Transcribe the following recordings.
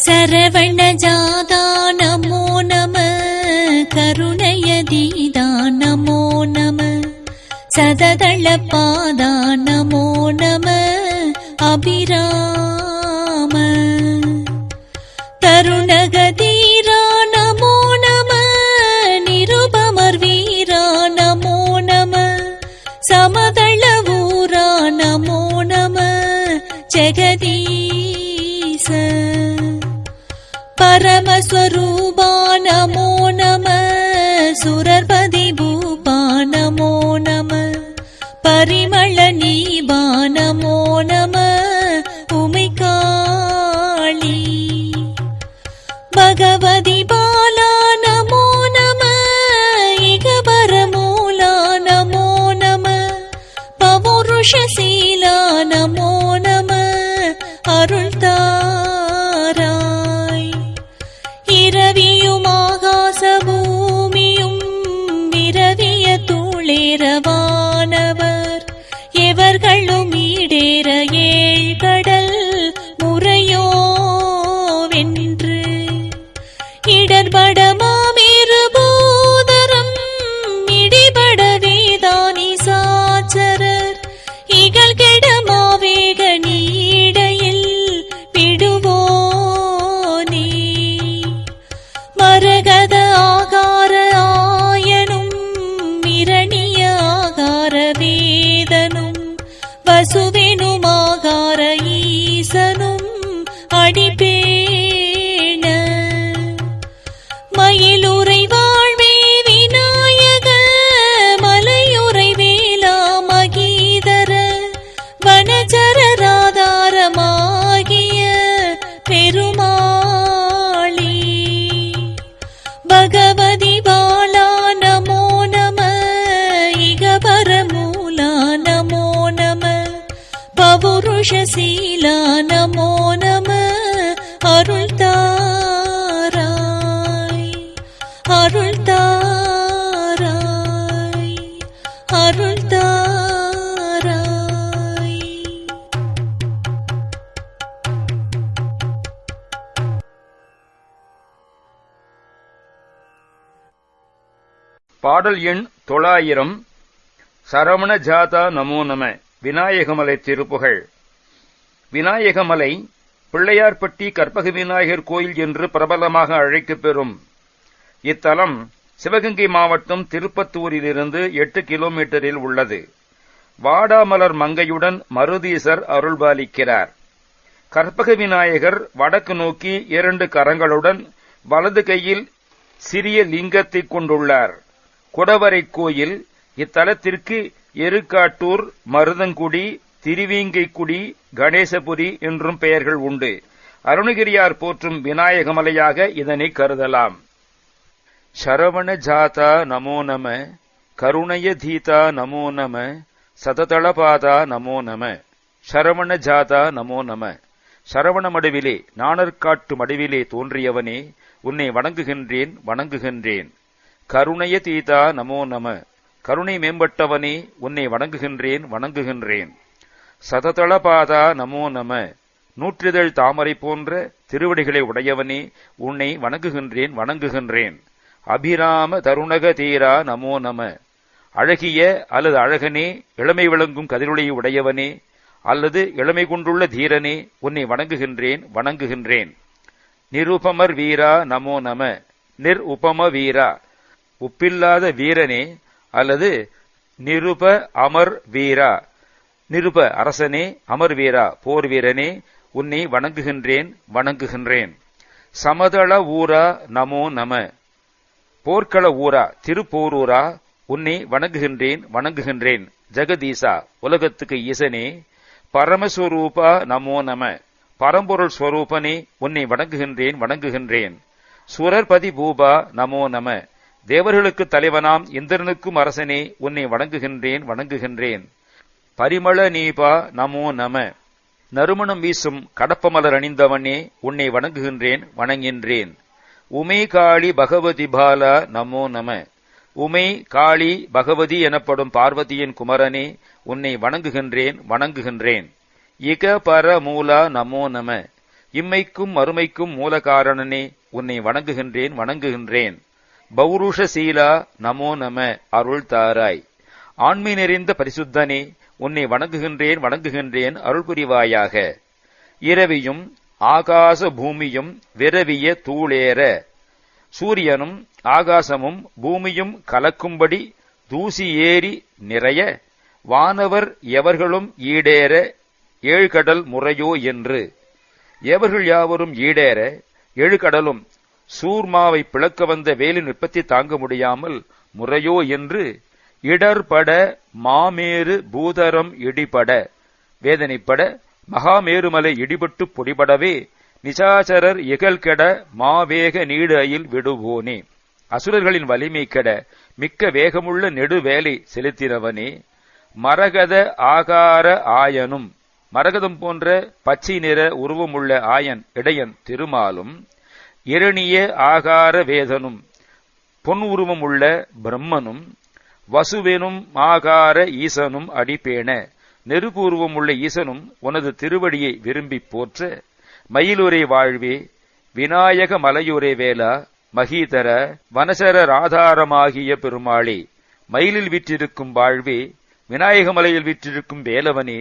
சரவண ஜாதா நமோ நம கருணயதீதா சததள பாதா நமோ நம அபிராம. தருணகதீரா நமோ நம நிருபமர் வீரா நமோ. நம சமதள ஊரா நமோ நம ஜெகதீச. பரமஸ்வரூபா நமோ நம சுரர்ப பரிமள நீபான மோனம உமைக்காளி பகவதி பாலா நமோ நம இகபர மூலா நமோ. நம பவுருஷசீலா நமோ நம அருள் தாராய். இரவியும் ஆகாச பூமியும் விரவிய தூளேரவ வசுவெனும் ஆகார ஈசனும் அடிப்பேண பவுருஷசீலா நமோ நம அருள் தாராய். அருள் தாராய். அருள் தாராய். பாடல் எண் தொள்ளாயிரம். சரவண ஜாதா நமோ நம. விநாயகமலை திருப்புகழ் விநாயகமலை பிள்ளையார்பட்டி கற்பக விநாயகர் கோயில் என்று பிரபலமாக அழைக்கப்பெறும் இத்தலம் சிவகங்கை மாவட்டம் திருப்பத்தூரிலிருந்து எட்டு கிலோமீட்டரில் உள்ளது. வாடாமலர் மங்கையுடன் மருதீசர் அருள்பாலிக்கிறார். கற்பக விநாயகர் வடக்கு நோக்கி இரண்டு கரங்களுடன் வலது கையில் சிறிய லிங்கத்தை கொண்டுள்ளார். குடவரை கோயில் இத்தலத்திற்கு எருக்காட்டூர் மருதங்குடி திருவீங்கைக்குடி கணேசபுரி என்றும் பெயர்கள் உண்டு. அருணகிரியார் போற்றும் விநாயகமலையாக இதனை கருதலாம். சரவண ஜாதா நமோ நம கருணய தீதா நமோ நம சததளபாதா நமோ நம சரவண ஜாதா நமோ நம. சரவண மடுவிலே நாணர்காட்டு மடுவிலே தோன்றியவனே உன்னை வணங்குகின்றேன் வணங்குகின்றேன். கருணைய தீதா நமோ நம கருணை மேம்பட்டவனே உன்னை வணங்குகின்றேன் வணங்குகின்றேன். சததளபாதா நமோ நம. நூற்றிதழ் தாமரை போன்ற திருவடிகளை உடையவனே உன்னை வணங்குகின்றேன் வணங்குகின்றேன். அபிராம தருணக தீரா நமோ நம. அழகிய அல்லது அழகனே இளமை விளங்கும் கதிரொளியை உடையவனே அல்லது இளமை கொண்டுள்ள தீரனே உன்னை வணங்குகின்றேன் வணங்குகின்றேன். நிருபமர் வீரா நமோ நம. நிர் உபம வீரா. உப்பில்லாத வீரனே அல்லது நிருப அமர் வீரா. நிருப அரசனே அமர் வீரா போர் வீரனே உன்னை வணங்குகின்றேன் வணங்குகின்றேன். சமதள ஊரா நமோ நம. போர்க்கள ஊரா திருப்போரூரா உன்னை வணங்குகின்றேன் வணங்குகின்றேன். ஜெகதீசா உலகத்துக்கு ஈசனே பரமஸ்வரூபா நமோ நம. பரம்பொருள் ஸ்வரூபனே உன்னை வணங்குகின்றேன் வணங்குகின்றேன். சுரர்பதி பூபா நமோ நம. தேவர்களுக்கு தலைவனாம் இந்திரனுக்கும் அரசனே உன்னை வணங்குகின்றேன் வணங்குகின்றேன். பரிமள நீபா நமோ நம. நறுமணம் வீசும் கடப்பமலர் அணிந்தவனே உன்னை வணங்குகின்றேன் வணங்கின்றேன். உமை காளி பகவதி பாலா நமோ நம. உமை காளி பகவதி எனப்படும் பார்வதியின் குமரனே உன்னை வணங்குகின்றேன் வணங்குகின்றேன். இக பர மூலா நமோ நம. இம்மைக்கும் மறுமைக்கும் மூலகாரணனே உன்னை வணங்குகின்றேன் வணங்குகின்றேன். பௌருஷ சீலா நமோ நம அருள் தாராய். ஆண்மை நிறைந்த பரிசுத்தனே உன்னை வணங்குகின்றேன் வணங்குகின்றேன் அருள் புரிவாயாக இரவியும் ஆகாச பூமியும் விரவிய தூளேற. சூரியனும் ஆகாசமும் பூமியும் கலக்கும்படி தூசி ஏறி நிறைய. வானவர் எவர்களும் ஈடேற ஏழ்கடல் முறையோ என்று. எவர்கள் யாவரும் ஈடேற எழுகடலும் சூர்மாவை பிளக்க வந்த வேலின் விற்பத்தி தாங்க முடியாமல் முறையோ என்று இடர்பட மாமேறு பூதரம் இடிபட. வேதனைப்பட மகாமேருமலை இடிபட்டு பொடிபடவே. நிசாசரர் இகழ்கெட மாவேக நீடு அயில் விடுவோனே. அசுரர்களின் வலிமை கெட மிக்க வேகமுள்ள நெடுவேலை செலுத்தினவனே. மரகத ஆகார ஆயனும் மரகதம் போன்ற பச்சை நிற உருவமுள்ள ஆயன் இடையன் திருமாலும். இரணிய ஆகார வேதனும் பொன் உருவமுள்ள பிரம்மனும் வசுவெனும் மாகார ஈசனும் அடிப்பேன. நெருபூர்வமுள்ள ஈசனும் உனது திருவடியை விரும்பிப் போற்ற. மயிலுரை வாழ்வே விநாயக மலையுரை வேலா மகீதர வனசர ராதாரமாகிய பெருமாளே மயிலில் விற்றிருக்கும் வாழ்வே விநாயக மலையில் விற்றிருக்கும் வேலவனே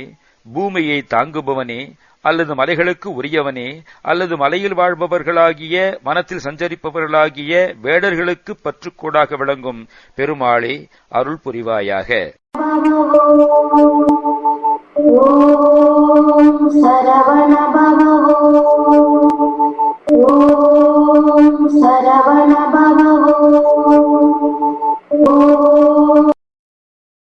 பூமியை தாங்குபவனே அல்லது மலைகளுக்கு உரியவனே அல்லது மலையில் வாழ்பவர்களாகிய வனத்தில் சஞ்சரிப்பவர்களாகிய வேடர்களுக்கு பற்றுக்கூடாக விளங்கும். பெருமாளே அருள் புரிவாயாக.